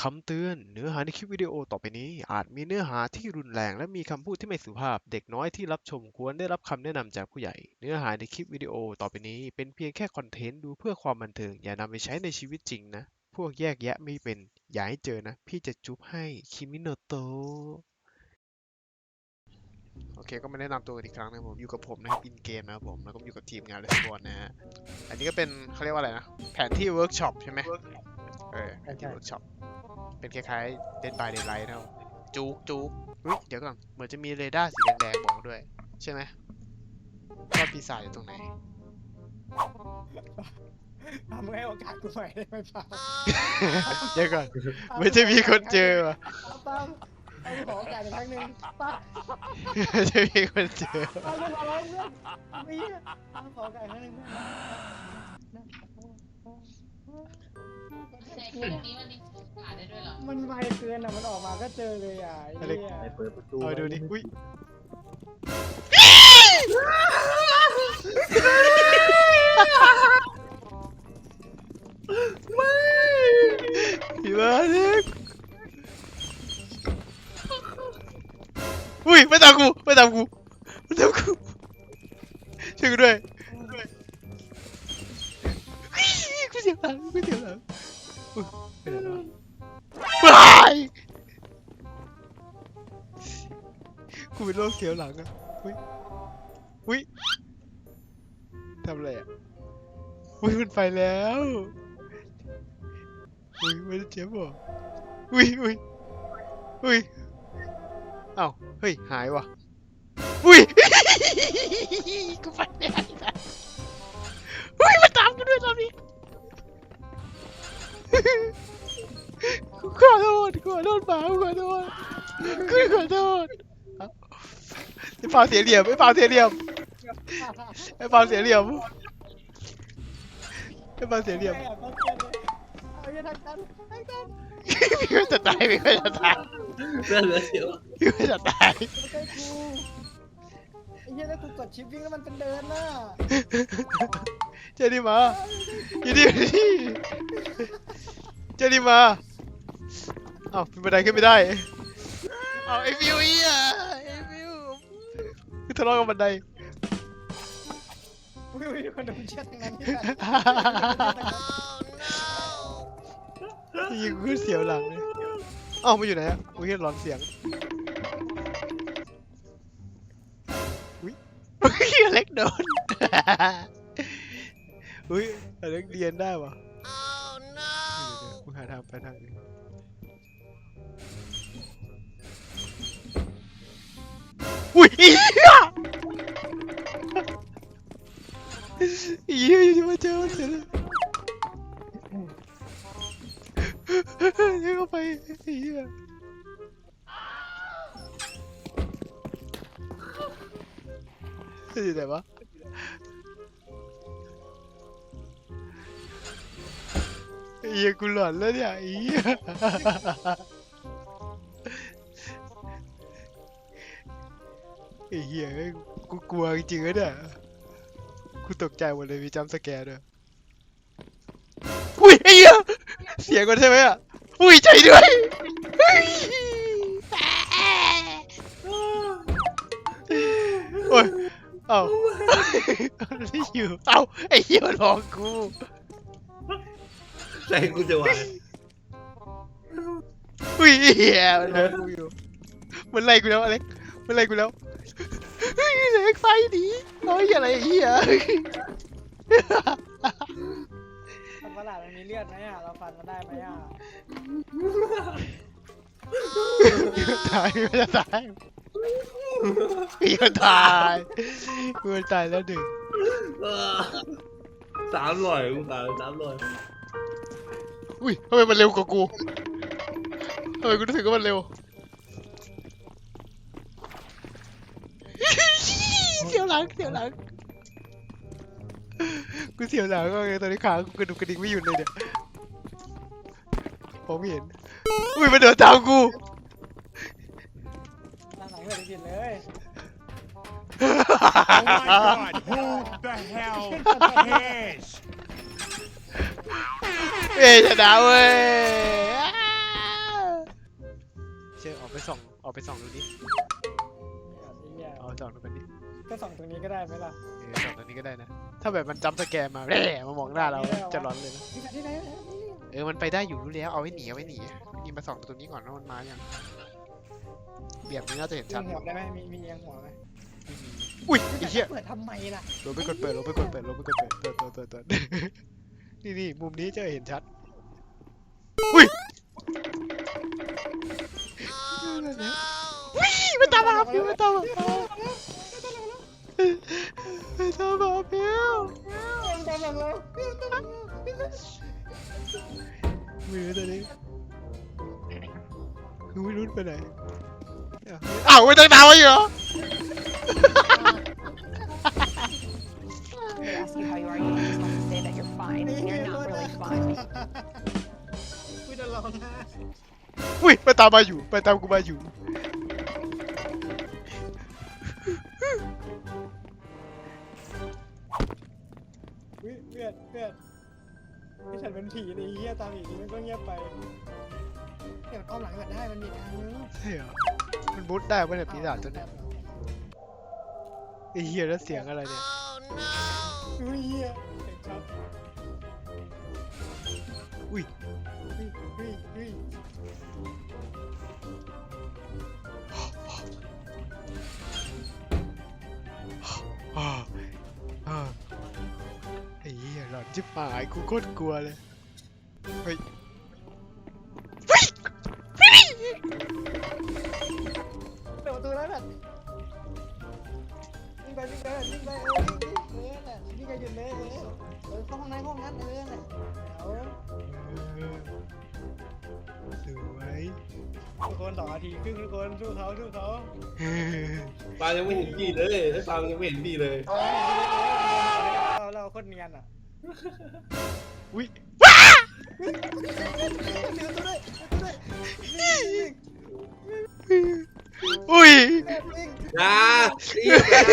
คำเตือน เนื้อหาในคลิปวิดีโอต่อไปนี้ อาจมีเนื้อหาที่รุนแรง และมีคำพูดที่ไม่สุภาพ เด็กน้อยที่รับชมควรได้รับคำแนะนำจากผู้ใหญ่ เนื้อหาในคลิปวิดีโอต่อไปนี้ เป็นเพียงแค่คอนเทนต์ดูเพื่อความบันเทิง อย่านำไปใช้ในชีวิตจริงนะ พวกแยกแยะไม่เป็น อย่าให้เจอนะ พี่จะจุ๊บให้ คิมิโนโตโอเค ก็มาแนะนำตัวกันอีกครั้งนะครับผม อยู่กับผมนะครับอินเกมนะครับผม แล้วก็อยู่กับทีมงานเลสบอลนะฮะ อันนี้ก็เป็นเขาเรียกว่าอะไรนะ แผนที่เวิร์กช็อปใช่ไหมเออแผนที่เวิร์กช็อป เป็นคล้ายๆเดนบายเดนไลท์นะครับจุกจุกเฮ้ยเดี๋ยวก่อน เหมือนจะมีเรดาร์สีแดงๆบอกด้วย ใช่ไหมว่าปีศาจอยู่ตรงไหนทำให้โอกาสกูใหม่ได้ไหมป้าเดี๋ยวก่อนเหมือนจะมีคนเจอว่ะป้าเอาขอโอกาสอีกครั้งหนึ่งป้าเหมือนจะมีคนเจอป้าเพื่อนขอร้องเพื่อนไม่เหี้ยป้าขอโอกาสอีกครั้งหนึ่งใน คลิปนี้มันมีโอกาสได้ด้วยเหรอมันไวเกินอะ มันออกมาก็เจอเลยอะไอ้เหี้ยไปเปิดประตูเอาดูดิอุ้ยพี่มาเล็กอุ้ยไม่ตามกูไม่ตามกูไม่ตามกูช่วยกูด้วย กูเป็นโรคเสียวหลังอะอุ้ยอุ้ยทำอะไรอะอุ้ยมันไปแล้วอุ้ยไม่ได้เจ็บหรออุ้ยอุ้ยอุ้ยเอ้าเฮ้ย หายว่ะอุ้ยกูไปไม่ได้ละอุ้ยมันตามกูด้วยตอนนี้กู ขอโทษกูขอโทษหมากูขอโทษกูขอโทษเอ้าไอ้เปล่าเสียเหลี่ยมไอ้เปล่าเสียเหลี่ยมไอ้เปล่าเสียเหลี่ยมไอ้เปล่าเสียเหลี่ยมไอ้อะต้องเจอเลยเอาอย่าทำกันทำกันพี่ก็จะตายพี่ก็จะตายเรื่องเหลือเสียวพี่ก็จะตายไม่ใช่กูไอ้เหี้ยแล้วกูกดชิปวิ่งแล้วมันเป็นเดินน่ะเจดีมาอยู่ดีอยู่ดีเจดีมา เอ้าเป็นบันไดขึ้นไม่ได้ เอาไอ้ฟิวอีอะไอ้ฟิวคือทะเลาะกับบันไดอุ้ยอุ้ยคนโดนเชือกทางนั้นที่ไหนยิงกูเสียวหลังเลยเอ้ามาอยู่ไหนอะอุ้ยหลอนเสียงอุ้ยอุ้ยอเล็กโดนอุ้ยอเล็กเรียนได้วะ oh no กูหาทางไปทางอื่น อุ้ยเหี้ยเหี้ยอยู่มาเจอมัน ไปไอ้เหี้ยอยู่ไหนวะไอ้เหี้ยกูหลอนแล้วเนี่ยไอ้เหี้ยไอ้เหี้ยเอ้ยกูกลัวจริงๆนะเนี่ยกูตกใจหมดเลยมีจัมป์สแกร์ด้วยอุ้ยไอ้เหี้ยเสียงก่อนใช่ไหมอะอุ้ยใจด้วยเฮ้ยโอ้ยเอ้าไม่อยู่เอ้าไอ้เหี้ยมันมองกูใจกูจะวายอุ้ยเหี้ยมันมองกูอยู่มันไล่กูแล้วอเล็กมันไล่กูแล้ว เฮ้ยเล็กไฟหนีเฮ้ยอะไรไอ้เหี้ยสัตว์ประหลาดมันมีเลือดไหมอะ เราฟันมันได้ไหมอะตายกูจะตายกูจะตายกูจะตายแล้วหนึ่งสามร้อยกูสามสามร้อยอุ้ยทำไมมันเร็วกว่ากูทำไมกูรู้สึกว่ามันเร็ว หลังเสียวหลัง กูเสียวหลังก็ไงตอนนี้ขากูกระดุกกระดิกไม่หยุดเลยเนี่ยผมไม่เห็น อุ้ยมันเดินตามกูหน้าหลังเลือดผิดเลย Oh my god, who the hell cares? เอ้ยชนะเว้ยเชื่อออกไปส่องออกไปส่องดูดิไอ้เหี้ยเอาส่องดูกันดิ ก็ส่องตรงนี้ก็ได้ไหมล่ะ เออส่องตรงนี้ก็ได้นะ ถ้าแบบมันจำสแกนมาแหม่มามองหน้าเราจะร้อนเลยนะนี่ที่ไหนนี่เออ มันไปได้อยู่รู้แล้ว เอาไว้หนีเอาไว้หนีนี่มาส่องตรงนี้ก่อนว่ามันมายังเบียบนี้น่าจะเห็นยิชัดงหัวได้ไหมมีมียิงหัวไหมอุ้ยไอ้เหี้ยเปิดทำไมล่ะลงไปกดเปิดลงไปกดเปิดลงไปกดเปิดเปิดเปิดเปิดเปิดนี่นี่มุมนี้จะเห็นชัด อุ้ยวิ่งมันตามมาพี่มันตามมา มันตามมาพี่มันตามหลังเรามันตามหลังเรามือตัวนี้คือไม่รู้ไปไหนอ้าวไม่ต้องตามมาอยู่เหรอ They ask you how you are, you just have to say that you're fine when you're not really fine. กูจะร้องไห้ อุ้ยมันตามมาอยู่มันตามกูมาอยู่ พื่อนเพื่อนไอ้ฉันเป็นผีเลยไอ้เหี้ยตามผีนี้มันก็เงียบไปเดี๋ยวมันอ้อมหลังกันได้มันมีทางนึงใช่เหรอมันมุดได้ปะเนี่ยปีศาจตัวเนี้ยไอ้เหี้ยแล้วเสียงอะไรเนี่ย อุ้ยเหี้ยเสียงชัดอุ้ยอุ้ยอุ้ยอุ้ยอ่าอ่าไอ้เหี้ยหลอนจิบหายกูโคตรกลัวเลยเฮ้ยเปิดประตูแล้วแบบวิ่งไปวิ่งไปวิ่งไปเออวิ่งวิ่งเออน่ะวิ่งไปหยุดเลยเออเออเข้าห้องนั้นห้องนั้นเออน่ะเอาสวยทุกคนสองนาทีครึ่งทุกคนสู้เขาสู้เขาปายังไม่เห็นพี่เลยไอ้ปายังไม่เห็นพี่เลย เราเราโคตรเนียนอะ อุ้ยเดี๋ยวตัวด้วยเดี๋ยวตัวด้วยวิ่งอุ้ยวิ่งนะอีก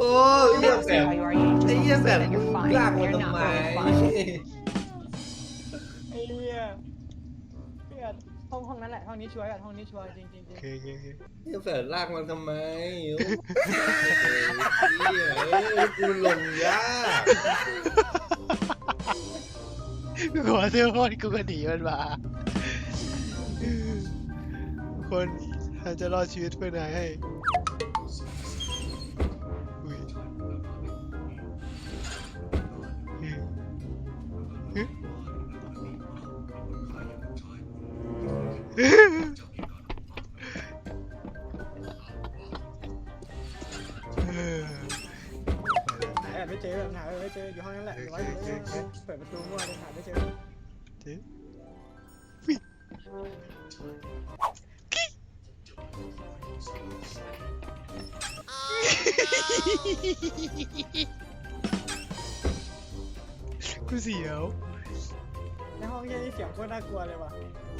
โอ้ย They เยี่ย ask แส you บ how you are, you ไอ้ just เยี่ย have แส to บ say that you're fine ลาก when มา you're ทำ not ไม really fine. ไอ้เหี้ย เพื่อนห้องห้องนั้นแหละห้องนี้ชัวร์กันห้องนี้ชัวร์จริงจริงจริโองเคโอเคโอเคเยี่ยแสบลากมาทำไมโอ้ยเหี้ยเอ้ยกูลงยากกูขอเสื้อพอดกูก็หนีมันมาทุกคนเราจะรอดชีวิตไปไหนให้ ออยู่ห้องนั้นแหละอยู่ไว้อยู่ไว้เปิดประตูมั่วเลยหาไม่เจอกูเสียวในห้องเหี้ยนี่เสียงโคตรน่ากลัวเลยว่ะ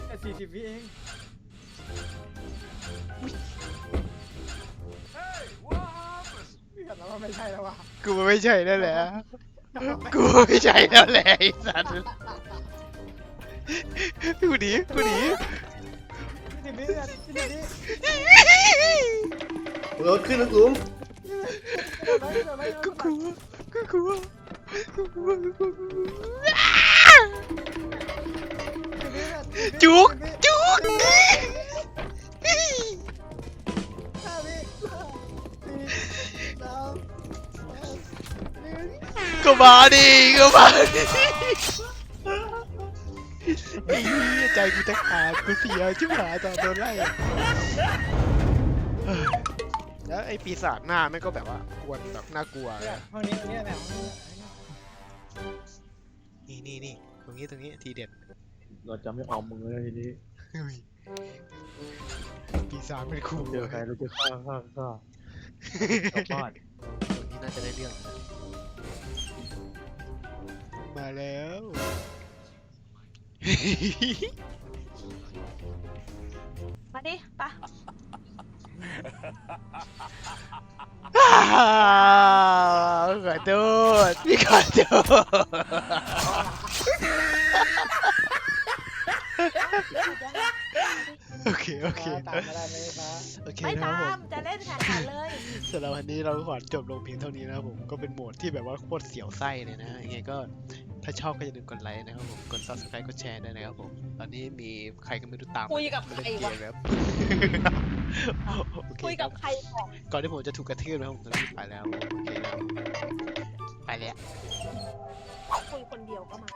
แต่สี่สิบวิเองเพื่อนเราว่าไม่ใช่แล้วว่ะกูไม่ใช่นั่นแหละ กูไม่ใช่แล้วแหละไอ้สัตว์กูหนีกูหนีสี่สิบวิอะสี่สิบวิรถขึ้นนะสูงเดี๋ยวนะเดี๋ยวนะเดี๋ยวนะกูกลัวกูกลัวกูกลัวกูกลัวจุกจุก ก็มาดิก็มาดิไอ้เหี้ยใจกูจะขาดกูเสียชิบหายตอนโดนไล่อะเฮ้ยแล้วไอ้ปีศาจหน้าแม่งก็แบบว่ากวนแบบน่ากลัวเลยเนี่ยห้องนี้ห้องนี้แหละห้องนี้นี่นี่นี่ตรงนี้ตรงนี้ทีเด็ด เราจะไม่ออมมึงเลยทีนี้เฮ้ยปีศาจเป็นคู่เจอใครเราจะฆ่าฆ่าฆ่าชาวบ้านตรงนี้น่าจะได้เรื่องนะ มาแล้ว มาดิไปะอ่าวขอโทษพี่ขอโทษโอเค โอเค ตามมาได้ไหมฟ้า โอเคไม่นะครับตาผม มจะเล่นแข่งขันเลย สำหรับวันนี้เราขอจบลงเพียงเท่านี้นะครับผมก็เป็นโหมดที่แบบว่าโคตรเสียวไส้เลยนะยังไงก็ ถ้าชอบก็อย่าลืมกดไลค์นะครับผม กด subscribe กดแชร์ด้วยนะครับผม ตอนนี้มีใครก็ไม่รู้ตามคุยกับมาใครเล่นเกวะมครับโอเคคุยคกัรับบใครก่อนก่อนที่ผมจะถูกกระทืบนะครับผมจะรีบไปแล้ว โอเคแล้วไปแล้ว คุยคนเดียวก็มา